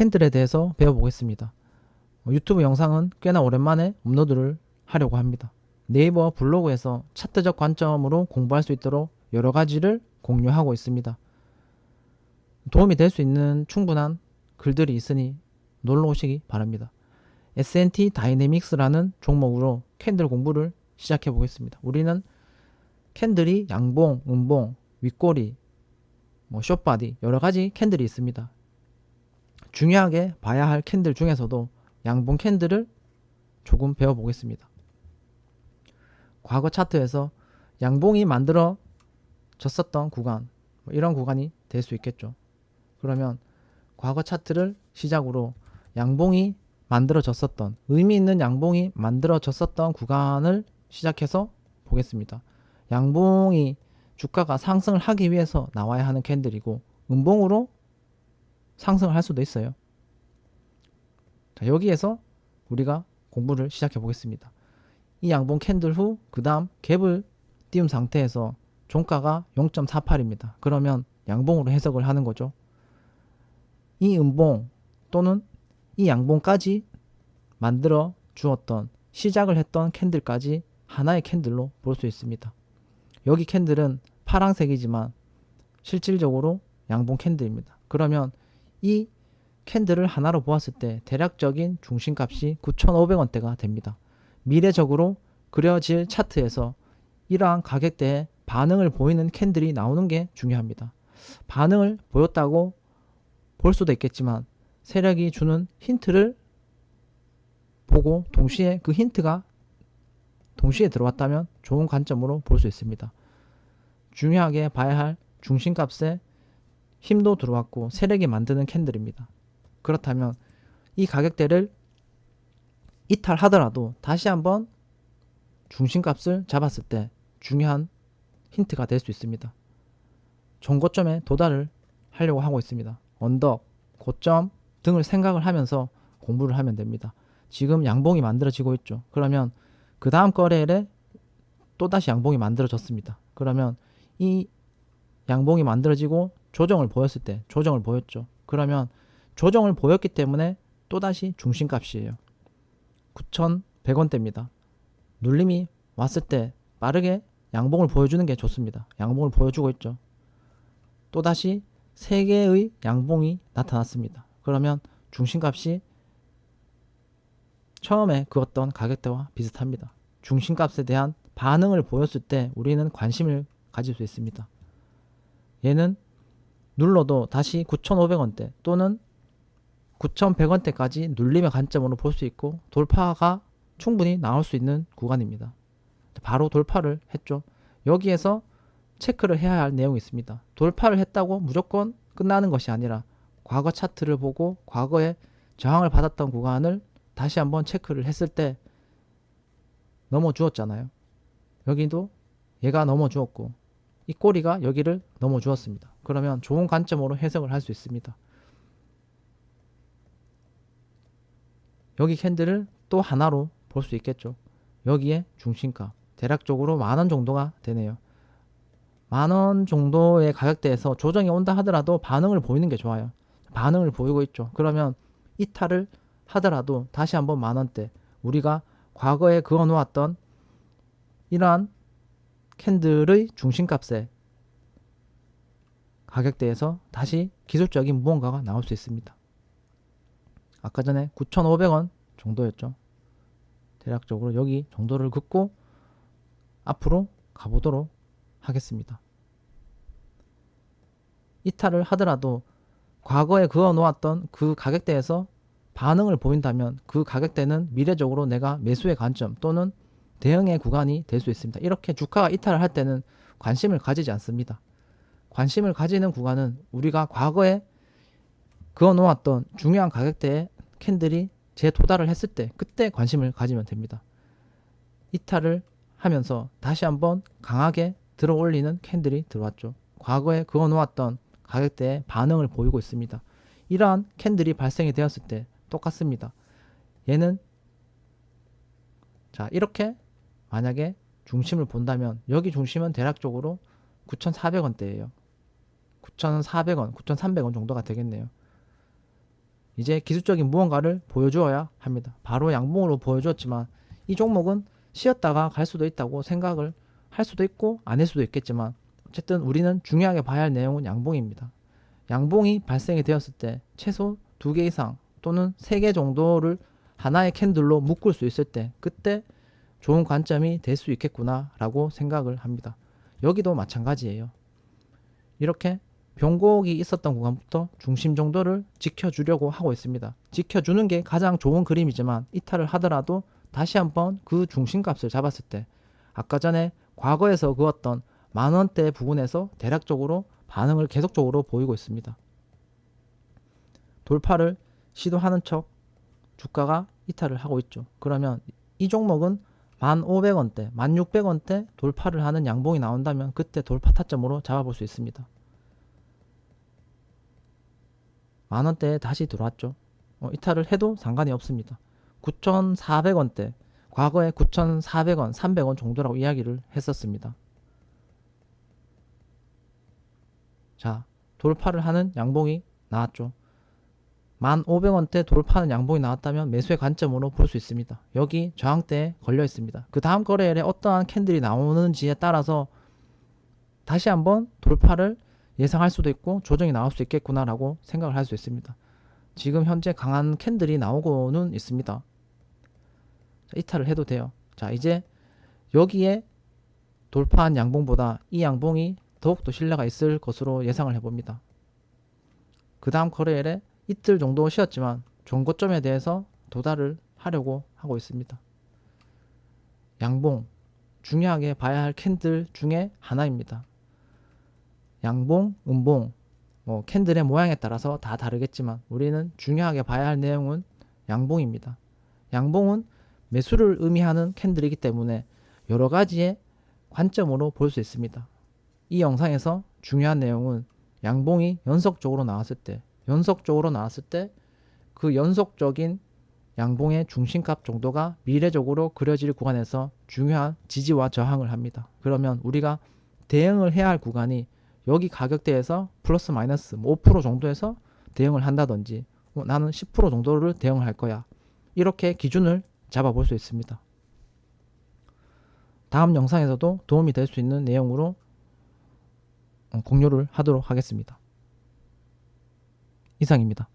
캔들에 대해서 배워보겠습니다. 어, 유튜브 영상은 꽤나 오랜만에 업로드를 하려고 합니다. 네이버 블로그에서 차트적 관점으로 공부할 수 있도록 여러 가지를 공유하고 있습니다. 도움이 될 수 있는 충분한 글들이 있으니 놀러 오시기 바랍니다. S&T 다이내믹스라는 종목으로 캔들 공부를 시작해 보겠습니다. 우리는 캔들이 양봉, 음봉, 윗꼬리, 뭐 숏바디 여러 가지 캔들이 있습니다. 중요하게 봐야 할 캔들 중에서도 양봉 캔들을 조금 배워보겠습니다. 과거 차트에서 양봉이 만들어졌었던 구간 뭐 이런 구간이 될 수 있겠죠. 그러면 과거 차트를 시작으로 양봉이 만들어졌었던 의미 있는 양봉이 만들어졌었던 구간을 시작해서 보겠습니다. 양봉이 주가가 상승을 하기 위해서 나와야 하는 캔들이고 음봉으로 상승을 할 수도 있어요. 자, 여기에서 우리가 공부를 시작해 보겠습니다. 이 양봉 캔들 후 그 다음 갭을 띄운 상태에서 종가가 0.48입니다. 그러면 양봉으로 해석을 하는 거죠. 이 음봉 또는 이 양봉까지 만들어 주었던 시작을 했던 캔들까지 하나의 캔들로 볼 수 있습니다. 여기 캔들은 파란색이지만 실질적으로 양봉 캔들입니다. 그러면 이 캔들을 하나로 보았을 때 대략적인 중심값이 9,500원대가 됩니다. 미래적으로 그려질 차트에서 이러한 가격대에 반응을 보이는 캔들이 나오는 게 중요합니다. 반응을 보였다고 볼 수도 있겠지만 세력이 주는 힌트를 보고 동시에 그 힌트가 동시에 들어왔다면 좋은 관점으로 볼 수 있습니다. 중요하게 봐야 할 중심값에 힘도 들어왔고 세력이 만드는 캔들입니다. 그렇다면 이 가격대를 이탈하더라도 다시 한번 중심값을 잡았을 때 중요한 힌트가 될 수 있습니다. 정고점에 도달을 하려고 하고 있습니다. 언덕, 고점 등을 생각을 하면서 공부를 하면 됩니다. 지금 양봉이 만들어지고 있죠. 그러면 그 다음 거래일에 또다시 양봉이 만들어졌습니다. 그러면 이 양봉이 만들어지고 조정을 보였을 때 조정을 보였죠. 그러면 조정을 보였기 때문에 또다시 중심값이에요. 9,100원대입니다. 눌림이 왔을 때 빠르게 양봉을 보여주는 게 좋습니다. 양봉을 보여주고 있죠. 또다시 3개의 양봉이 나타났습니다. 그러면 중심값이 처음에 그었던 가격대와 비슷합니다. 중심값에 대한 반응을 보였을 때 우리는 관심을 가질 수 있습니다. 얘는 눌러도 다시 9,500원대 또는 9,100원대까지 눌림의 관점으로 볼 수 있고 돌파가 충분히 나올 수 있는 구간입니다. 바로 돌파를 했죠. 여기에서 체크를 해야 할 내용이 있습니다. 돌파를 했다고 무조건 끝나는 것이 아니라 과거 차트를 보고 과거에 저항을 받았던 구간을 다시 한번 체크를 했을 때 넘어 주었잖아요. 여기도 얘가 넘어 주었고 이 꼬리가 여기를 넘어 주었습니다. 그러면 좋은 관점으로 해석을 할 수 있습니다. 여기 캔들을 또 하나로 볼 수 있겠죠. 여기에 중심가 대략적으로 만 원 정도가 되네요. 만 원 정도의 가격대에서 조정이 온다 하더라도 반응을 보이는 게 좋아요. 반응을 보이고 있죠. 그러면 이탈을 하더라도 다시 한번 만 원대 우리가 과거에 그어 놓았던 이러한 캔들의 중심값에 가격대에서 다시 기술적인 무언가가 나올 수 있습니다. 아까 전에 9,500원 정도였죠. 대략적으로 여기 정도를 긋고 앞으로 가보도록 하겠습니다. 이탈을 하더라도 과거에 그어 놓았던 그 가격대에서 반응을 보인다면 그 가격대는 미래적으로 내가 매수의 관점 또는 대응의 구간이 될 수 있습니다. 이렇게 주가가 이탈을 할 때는 관심을 가지지 않습니다. 관심을 가지는 구간은 우리가 과거에 그어 놓았던 중요한 가격대의 캔들이 재도달을 했을 때 그때 관심을 가지면 됩니다. 이탈을 하면서 다시 한번 강하게 들어 올리는 캔들이 들어왔죠. 과거에 그어 놓았던 가격대에 반응을 보이고 있습니다. 이러한 캔들이 발생이 되었을 때 똑같습니다. 얘는 자 이렇게 만약에 중심을 본다면 여기 중심은 대략적으로 9,400원대예요. 9,400원, 9,300원 정도가 되겠네요. 이제 기술적인 무언가를 보여주어야 합니다. 바로 양봉으로 보여주었지만 이 종목은 쉬었다가 갈 수도 있다고 생각을 할 수도 있고 아닐 수도 있겠지만 어쨌든 우리는 중요하게 봐야 할 내용은 양봉입니다. 양봉이 발생이 되었을 때 최소 두 개 이상 또는 세 개 정도를 하나의 캔들로 묶을 수 있을 때 그때 좋은 관점이 될 수 있겠구나라고 생각을 합니다. 여기도 마찬가지예요. 이렇게 변곡이 있었던 구간부터 중심 정도를 지켜주려고 하고 있습니다. 지켜주는 게 가장 좋은 그림이지만 이탈을 하더라도 다시 한번 그 중심값을 잡았을 때 아까 전에 과거에서 그었던 만 원대 부분에서 대략적으로 반응을 계속적으로 보이고 있습니다. 돌파를 시도하는 척 주가가 이탈을 하고 있죠. 그러면 이 종목은 1,500원대, 1,600원대 돌파를 하는 양봉이 나온다면 그때 돌파 타점으로 잡아볼 수 있습니다. 만 원대에 다시 들어왔죠. 어, 이탈을 해도 상관이 없습니다. 9,400원대, 과거에 9,400원, 300원 정도라고 이야기를 했었습니다. 자, 돌파를 하는 양봉이 나왔죠. 1,500원대 돌파하는 양봉이 나왔다면 매수의 관점으로 볼 수 있습니다. 여기 저항대에 걸려 있습니다. 그 다음 거래일에 어떠한 캔들이 나오는지에 따라서 다시 한번 돌파를 예상할 수도 있고 조정이 나올 수 있겠구나라고 생각을 할 수 있습니다. 지금 현재 강한 캔들이 나오고는 있습니다. 자, 이탈을 해도 돼요. 자, 이제 여기에 돌파한 양봉보다 이 양봉이 더욱더 신뢰가 있을 것으로 예상을 해봅니다. 그 다음 거래일에 이틀 정도 쉬었지만 종고점에 대해서 도달을 하려고 하고 있습니다. 양봉 중요하게 봐야 할 캔들 중에 하나입니다. 양봉, 음봉, 뭐 캔들의 모양에 따라서 다 다르겠지만 우리는 중요하게 봐야 할 내용은 양봉입니다. 양봉은 매수를 의미하는 캔들이기 때문에 여러 가지의 관점으로 볼 수 있습니다. 이 영상에서 중요한 내용은 양봉이 연속적으로 나왔을 때, 연속적으로 나왔을 때 그 연속적인 양봉의 중심값 정도가 미래적으로 그려질 구간에서 중요한 지지와 저항을 합니다. 그러면 우리가 대응을 해야 할 구간이 여기 가격대에서 플러스 마이너스 5% 정도에서 대응을 한다든지 어, 나는 10% 정도를 대응을 할 거야. 이렇게 기준을 잡아볼 수 있습니다. 다음 영상에서도 도움이 될 수 있는 내용으로 어, 공유를 하도록 하겠습니다. 이상입니다.